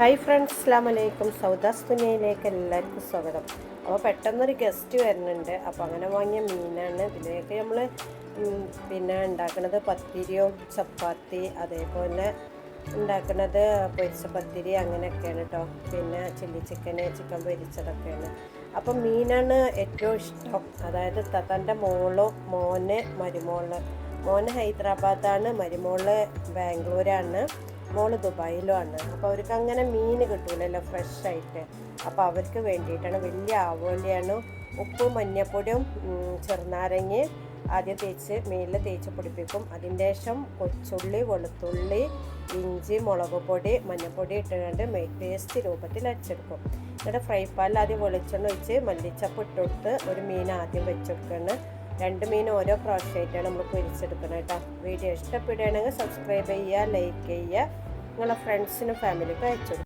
Hi friends അസ്ലാം വലൈക്കും സൗദാസ് തുനിയയിലേക്ക് എല്ലാവർക്കും സ്വാഗതം. അപ്പോൾ പെട്ടെന്നൊരു ഗസ്റ്റ് വരുന്നുണ്ട്. അപ്പോൾ അങ്ങനെ വാങ്ങിയ മീനാണ്. ഇതിലേക്ക് നമ്മൾ പിന്നെ ഉണ്ടാക്കുന്നത് പത്തിരിയും ചപ്പാത്തി അതേപോലെ ഉണ്ടാക്കുന്നത് പൊരിച്ച പത്തിരി അങ്ങനെയൊക്കെയാണ് കേട്ടോ പിന്നെ ചില്ലി ചിക്കൻ ചിക്കൻ പൊരിച്ചതൊക്കെയാണ്. അപ്പം മീനാണ് ഏറ്റവും ഇഷ്ടം. അതായത് തത്തന്റെ മോളും മോന് മരുമോൾ. മോന് ഹൈദരാബാദാണ് മരുമോൾ ബാംഗ്ലൂരാണ്. മോൾ ദുബായിലുമാണ് അപ്പോൾ അവർക്ക് അങ്ങനെ മീൻ കിട്ടൂലല്ലോ ഫ്രഷായിട്ട്. അപ്പോൾ അവർക്ക് വേണ്ടിയിട്ടാണ് വലിയ ആവോലിയാണ്. ഉപ്പും മഞ്ഞപ്പൊടിയും ചെറുനാരങ്ങി ആദ്യം തേച്ച് മീനിൽ തേച്ച് പിടിപ്പിക്കും. അതിന്റെ ശേഷം കൊച്ചുള്ളി വെളുത്തുള്ളി ഇഞ്ചി മുളക് പൊടി മഞ്ഞൾപ്പൊടി ഇട്ടുകൊണ്ട് പേസ്റ്റ് രൂപത്തിൽ അരച്ചെടുക്കും. എന്നിട്ട് ഫ്രൈ പാനിൽ ആദ്യം വെളിച്ചെണ്ണ ഒഴിച്ച് മല്ലിച്ചപ്പ് ഇട്ടുകൊടുത്ത് ഒരു മീൻ ആദ്യം വെച്ചെടുക്കണം രണ്ട് മീൻ ഓരോ പ്രാവശ്യമായിട്ടാണ് നമ്മൾ പൊരിച്ചെടുക്കുന്നത് കേട്ടോ. വീഡിയോ ഇഷ്ടപ്പെടുകയാണെങ്കിൽ സബ്സ്ക്രൈബ് ചെയ്യുക ലൈക്ക് ചെയ്യുക. നിങ്ങളുടെ ഫ്രണ്ട്സിനും ഫാമിലിക്കും അയച്ചു